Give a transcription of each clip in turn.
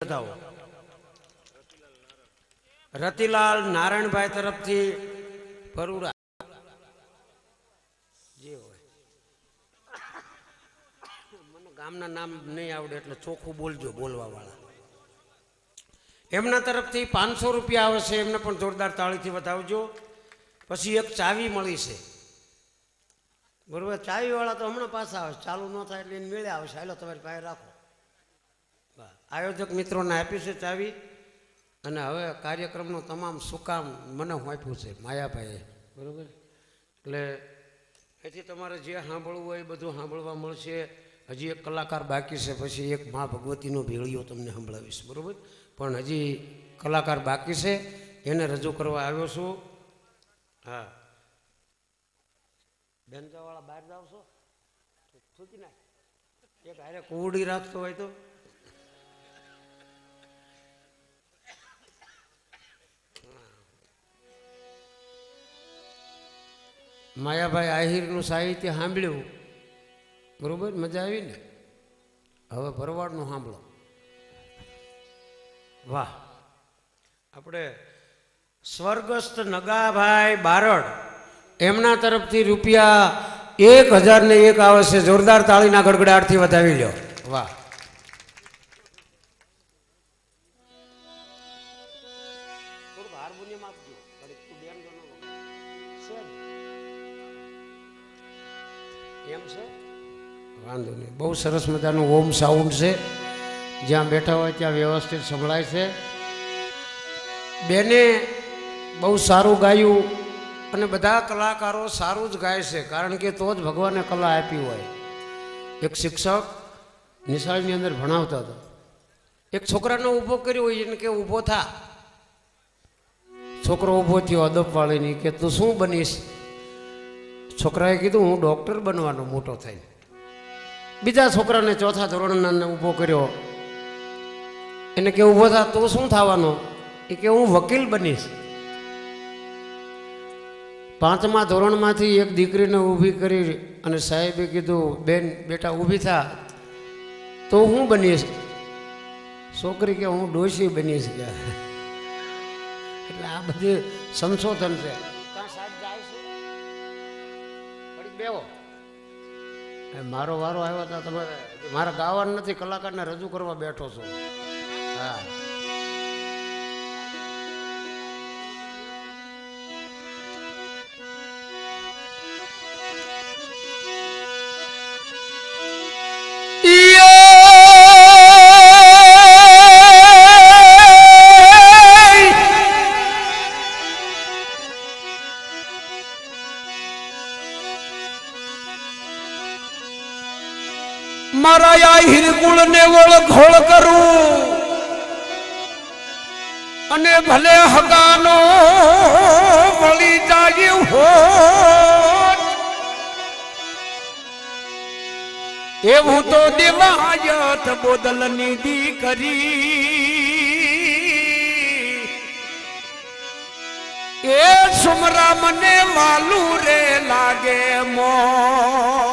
બતાવો. રતિલાલ નારાયણભાઈ તરફથી પરુરા જે હોય. મને ગામના નામ નહીં આવડે એટલે ચોખ્ખું બોલજો બોલવા વાળા એમના તરફથી પાંચસો રૂપિયા આવે છે, એમને પણ જોરદાર તાળીથી બતાવજો પછી એક ચાવી મળી છે. બરોબર ચાવી વાળા તો હમણાં પાછા આવે ચાલુ ન થાય એટલે એને મેળે આવશે હાલો, તમારી પાસે રાખો. આયોજક મિત્રોને આપી છે ચાવી. અને હવે કાર્યક્રમનું તમામ સુકામ મને હોંપ્યું છે, માયાભાઈએ. બરાબર? એટલે એથી તમારે જે સાંભળવું હોય એ બધું સાંભળવા મળશે. હજી એક કલાકાર બાકી છે, પછી એક મા ભગવતીનો ભેળિયો તમને સંભળાવીશ. બરાબર? પણ હજી કલાકાર બાકી છે, એને રજૂ કરવા આવ્યો છું. હા. બેનજાવાળા બહાર જાવ છો? થૂકી નાખ. એક હારે કુવડી રાખતો હોય તો. માયાભાઈ આહિરનું સાહિત્ય સાંભળ્યું. બરાબર? મજા આવી ને હવે ભરવાડનું સાંભળો. વાહ. આપણે સ્વર્ગસ્થ નગાભાઈ બારડ. એમના તરફથી રૂપિયા એક હજાર ને એક આવે છે જોરદાર તાળીના ગડગડાટથી વધાવી લ્યો. વાહ. વાંધો નહીં. બહુ સરસ મજાનું હોમ સાઉન્ડ છે. જ્યાં બેઠા હોય ત્યાં વ્યવસ્થિત સંભળાય છે. બેને બહુ સારું ગાયું અને બધા કલાકારો સારું જ ગાય છે, કારણ કે તો જ ભગવાને કલા આપી હોય. એક શિક્ષક નિશાળની અંદર ભણાવતા હતા. એક છોકરાને ઊભો કર્યો હોય એને કે ઊભો થા. છોકરો ઊભો થયો અદબ વાળીની કે તું શું બનીશ? છોકરાએ કીધું, હું ડૉક્ટર બનવાનો મોટો થઈને. બીજા છોકરાને ચોથા ધોરણના ઊભો કર્યો. એને કે ઊભો થા, તું શું થવાનો? એ કે હું વકીલ બનીશ. પાંચમા ધોરણમાંથી એક દીકરીને ઊભી કરી અને સાહેબે કીધું, બેન, બેટા, ઊભી થા. તો હું બનીશ. છોકરી કે, હું ડોશી બનીશ. કે. એટલે આ બધી સંશોધન છે. કાં મારો વારો આવ્યો હતા તમે મારા ગાવાનું નથી કલાકારને રજૂ કરવા બેઠો છો. હા. આ હિરકુળ ને ઓળખોળ કરું. અને ભલે હગાનો વળી જાય હો એવું તો દેવાયત બોદલ નિધિ કરી એ સુમરા મને વાલું રે લાગે મોત.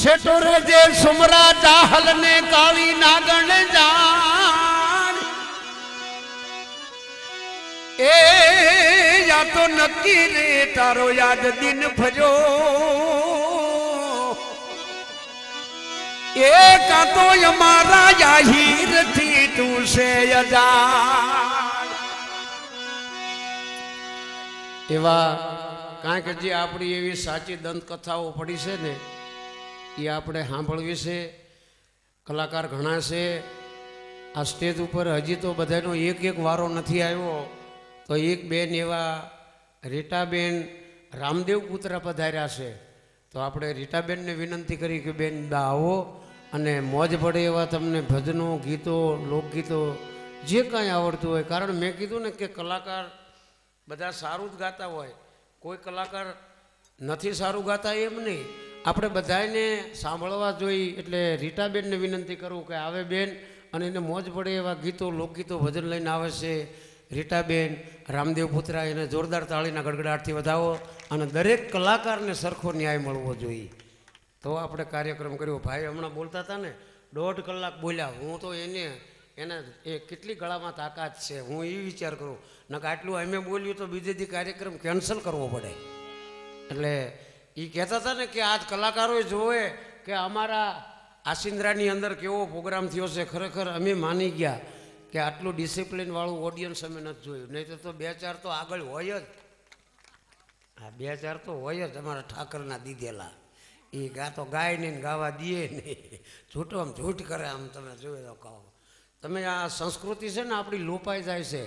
શેઠો રે જે સુમરા ચાહલ ને કાળી નાગણ જાણ. એ યા તો નક્કી રે, તારો યાદ દિન ભજો એ કાતો અમારા જાહીરથી તું છે અજાણ. એવા કે જે આપણી એવી સાચી દંતકથાઓ પડી છે ને એ આપણે સાંભળવી છે, કલાકાર ઘણા છે. આ સ્ટેજ ઉપર હજી તો બધાનો એક એક વારો નથી આવ્યો. તો એક બેન એવા રીટાબેન રામદેવ પુત્ર પધાર્યા છે. તો આપણે રીટાબેનને વિનંતી કરી કે બેન બા આવો અને મોજ પડે એવા તમને ભજનો, ગીતો, લોકગીતો, જે કાંઈ આવડતું હોય. કારણ મેં કીધું ને કે કલાકાર બધા સારું જ ગાતા હોય. કોઈ કલાકાર નથી સારું ગાતા એમ નહીં. આપણે બધાને સાંભળવા જોઈ એટલે રીટાબેનને વિનંતી કરું કે આવે બેન, અને એને મોજ પડે એવા ગીતો, લોકગીતો ભજન લઈને આવે છે. રીટાબેન, રામદેવ પુત્રા, એને જોરદાર તાળીના ગડગડાટથી વધાવો અને દરેક કલાકારને સરખો ન્યાય મળવો જોઈએ. તો આપણે કાર્યક્રમ કર્યો. ભાઈ હમણાં બોલતા હતા ને, દોઢ કલાક બોલ્યા. હું તો એને એને એ કેટલી ગળામાં તાકાત છે, હું એ વિચાર કરું. નકર આટલું અમે બોલ્યું તો બીજે દી કાર્યક્રમ કેન્સલ કરવો પડે. એટલે એ કહેતા હતા ને કે આજ કલાકારોએ જોવે કે અમારા આસિન્દ્રાની અંદર કેવો પ્રોગ્રામ થયો છે, ખરેખર અમે માની ગયા કે આટલું ડિસિપ્લિનવાળું ઓડિયન્સ અમે નથી જોયું. નહીં તો બે ચાર તો આગળ હોય જ. હા બે ચાર તો હોય જ અમારા ઠાકરના દીધેલા. એ ગા તો ગાય નહીં ગાવા દે નહીં જૂઠો આમ જૂઠ કરે આમ તમે જોયે તો કહો. તમે આ સંસ્કૃતિ છે ને આપણી લોપાઈ જાય છે.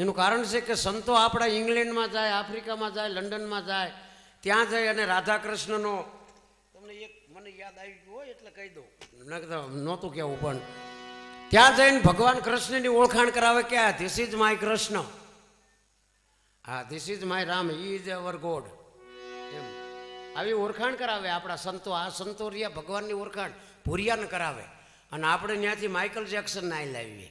એનું કારણ છે કે સંતો આપણા ઇંગ્લેન્ડમાં જાય આફ્રિકામાં જાય લંડનમાં જાય. ત્યાં જઈ અને રાધા કૃષ્ણનો તમને એક મને યાદ આવી ગયું હોય એટલે કહી દઉં. નહોતું કહેવું પણ ત્યાં જઈને ભગવાન કૃષ્ણની ઓળખાણ કરાવે કે આ ધીસ ઇઝ માય કૃષ્ણ. હા this is my Ram is our god એમ. આવી ઓળખાણ કરાવે આપણા સંતો આ સંતો રહ્યા ભગવાનની ઓળખાણ ભૂરિયાને કરાવે. અને આપણે ત્યાંથી માઇકલ જેક્સન નાઈ લાવીએ.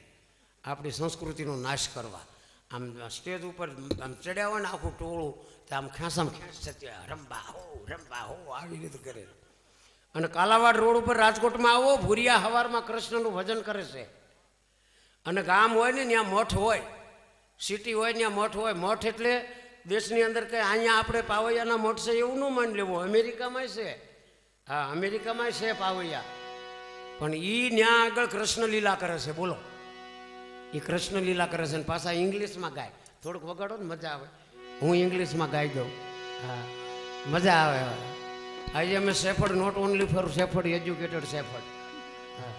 આપણી સંસ્કૃતિનો નાશ કરવા. આમ સ્ટેજ ઉપર આમ ચડ્યા હોય ને આખું ટોળું, તો આમ ખેંચામ ખેંચ થતી રંબા હો રંબા હો, આવી રીતે કરે. અને કાલાવાડ રોડ ઉપર રાજકોટમાં આવો, ભૂરિયા હવારમાં કૃષ્ણનું ભજન કરે છે. અને ગામ હોય ને ત્યાં મઠ હોય, સિટી હોય ત્યાં મઠ હોય, મઠ એટલે દેશની અંદર કંઈ અહીંયા આપણે પાવૈયાના મઠ છે એવું ન માની લેવું. અમેરિકામાંય છે. હા, અમેરિકામાંય છે પાવૈયા. પણ એ ત્યાં આગળ કૃષ્ણ લીલા કરે છે. બોલો. એ કૃષ્ણ લીલા કરે છે પાછા ઇંગ્લિશમાં ગાય. થોડુંક વગાડો ને મજા આવે. હું ઇંગ્લિશમાં ગાઈ દઉં. હા. મજા આવે આજે અમે shepherd not only for shepherd educated shepherd હા.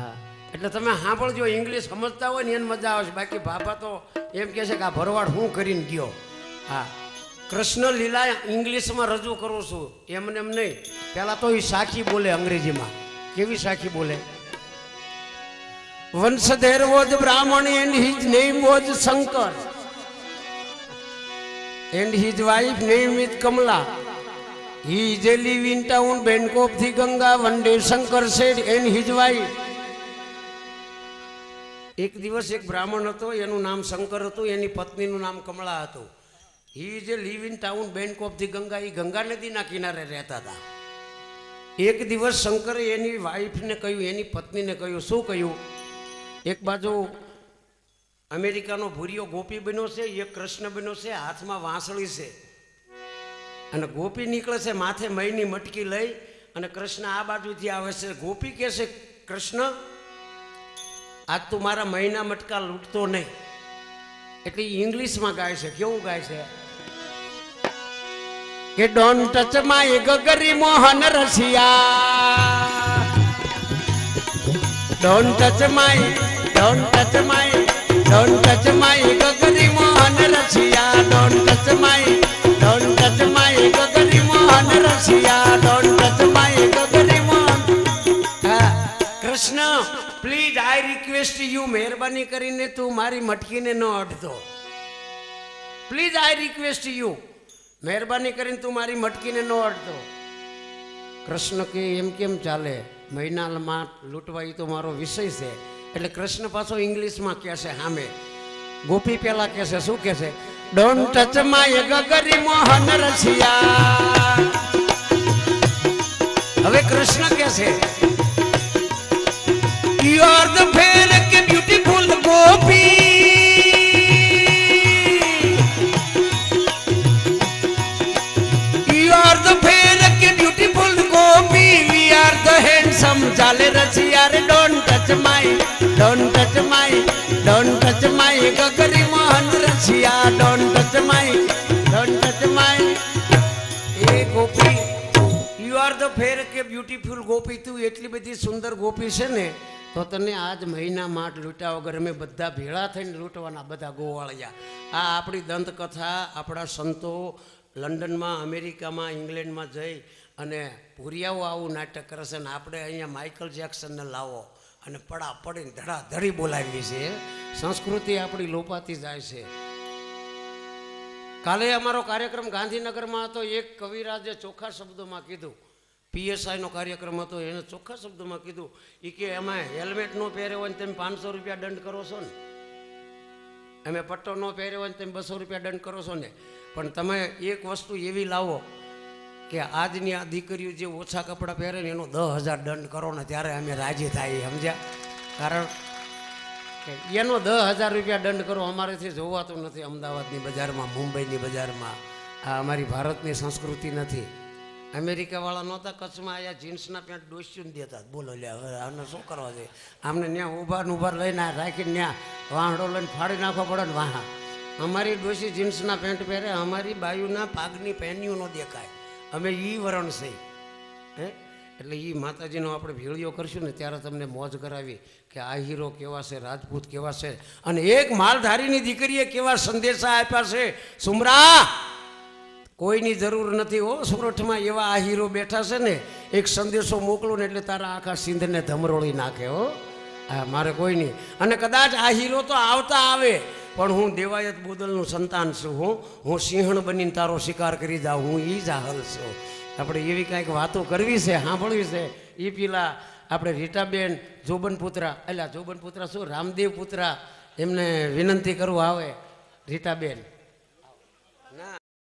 હા. એટલે તમે સાંભળજો, ઇંગ્લિશ સમજતા હોય ને એને મજા આવે છે. બાકી બાબા તો એમ કહે છે કે આ ભરવાડ હું કરીને ગયો. હા. કૃષ્ણ લીલા ઇંગ્લિશમાં રજૂ કરું છું. એમને એમ નહીં. પહેલાં તો એ સાખી બોલે અંગ્રેજીમાં. કેવી સાખી બોલે? Once there was Brahmin, and his name was Shankar. And his wife name is Kamala. He is a live in town બેંકોકથી Ganga one day Shankar said and his wife એક દિવસ એક બ્રાહ્મણ હતો, એનું નામ શંકર હતું, એની પત્નીનું નામ કમળા હતું. He is a live in town બેંકોકથી Ganga, એ ગંગા નદીના કિનારે રહેતા હતા. એક દિવસ શંકરે એની વાઈફને કહ્યું, એની પત્નીને કહ્યું, શું કહ્યું? એક બાજુ અમેરિકાનો ભૂરિયો ગોપી બન્યો છે, એક કૃષ્ણ બન્યો છે, હાથમાં વાંસળી છે. અને ગોપી નીકળે છે, માથે મયની મટકી લઈ અને કૃષ્ણ આ બાજુથી આવે છે. ગોપી કહે છે, કૃષ્ણ, આજ તું મારા મહિના મટકા લૂંટતો નહીં. એટલે ઇંગ્લિશમાં ગાય છે. કેવું ગાય છે? કે don't touch my gagri Mohan rasiya. Don't touch my Krishna please I request you મહેરબાની કરીને તું મારી મટકીને ન અડધો. પ્લીઝ આઈ રિક્વેસ્ટ યુ મહેરબાની કરીને તું મારી મટકીને ન અડધો. કૃષ્ણ કે, એમ કેમ ચાલે? મહિનામાં લૂંટવા એ તો મારો વિષય છે. એટલે કૃષ્ણ પાછો ઇંગ્લિશમાં કહે છે સામે ગોપી પેલા કહે છે શું કહે છે don't touch my gagri Mohan rasiya હવે કૃષ્ણ કહે છે You are the fair and beautiful gopi. You are the fair and beautiful gopi. We are the handsome jale rachiyar. Don't touch my, don't touch my, don't touch my gagari mohan rasiya, Don't touch my, don't touch my. A gopi you are the fair કે beautiful ગોપી તું એટલી બધી સુંદર ગોપી છે ને તો તને આજ મહિના માટ લૂંટ્યા વગર અમે બધા ભેળા થઈને લૂંટવાના બધા ગોવાળિયા. આ આપણી દંતકથા આપણા સંતો લંડનમાં અમેરિકામાં ઇંગ્લેન્ડમાં જઈ અને ભૂરિયાઓ આવું નાટક કરશે ને આપણે અહીંયા માઇકલ જેક્સનને લાવો. અને પડા પડીને ધડાધડી બોલાવી છે સંસ્કૃતિ આપણી લોપાતી જાય છે. કાલે અમારો કાર્યક્રમ ગાંધીનગરમાં હતો, એક કવિરાજે ચોખ્ખા શબ્દોમાં કીધું. પીએસઆઈનો કાર્યક્રમ હતો, એને ચોખ્ખા શબ્દોમાં કીધું. એ કે, એમાં હેલ્મેટ ન પહેર્યો હોય ને તમે પાંચસો રૂપિયા દંડ કરો છો ને. અમે પટ્ટો ન પહેર્યો હોય ને તમે બસો રૂપિયા દંડ કરો છો ને. પણ તમે એક વસ્તુ એવી લાવો કે આજની આ દીકરીઓ જે ઓછા કપડાં પહેરે ને એનો દસ હજાર દંડ કરો ને ત્યારે અમે રાજી થાય, સમજ્યા? કારણ કે એનો દસ હજાર રૂપિયા દંડ કરો અમારેથી જોવાતું નથી અમદાવાદની બજારમાં, મુંબઈની બજારમાં. આ અમારી ભારતની સંસ્કૃતિ નથી. અમેરિકાવાળા નહોતા કચ્છમાં આવ્યા જીન્સના પેન્ટ ડોસ્યું દેતા. બોલો, લે, હવે આને શું કરવા છે આમને ત્યાં ઊભા ને ઊભા લઈને રાખીને ત્યાં વાહડો લઈને ફાડી નાખવો પડે ને વાહા. અમારી ડોસી જીન્સના પેન્ટ પહેરે, અમારી બાયુના પાગની પેન્યુ ન દેખાય. અમે ઈ વરણ છે. હે? એટલે એ માતાજીનો આપણે ભેળીઓ કરશું ને ત્યારે તમને મોજ કરાવી કે આ હીરો કેવા છે, રાજપૂત કેવા છે અને એક માલધારીની દીકરીએ કેવા સંદેશા આપ્યા છે. સુમરા, કોઈની જરૂર નથી હો સુરઠમાં એવા આ હીરો બેઠા છે ને, એક સંદેશો મોકલો ને એટલે તારા આખા સિંધને ધમરોળી નાખે હો. હા મારે કોઈ નહીં. અને કદાચ આ હીરો તો આવતા આવે પણ હું દેવાયત બોદલનું સંતાન છું, હું હું સિંહણ બનીને તારો શિકાર કરી જાઉં, હું એ જાહલ છું. આપણે એવી કાંઈક વાતો કરવી છે, સાંભળવી છે? એ પેલા આપણે રીટાબેન જોબન પુત્રા એટલે જોબન પુત્રા શું રામદેવ પુત્રા એમને વિનંતી કરવું આવે, રીટાબેન.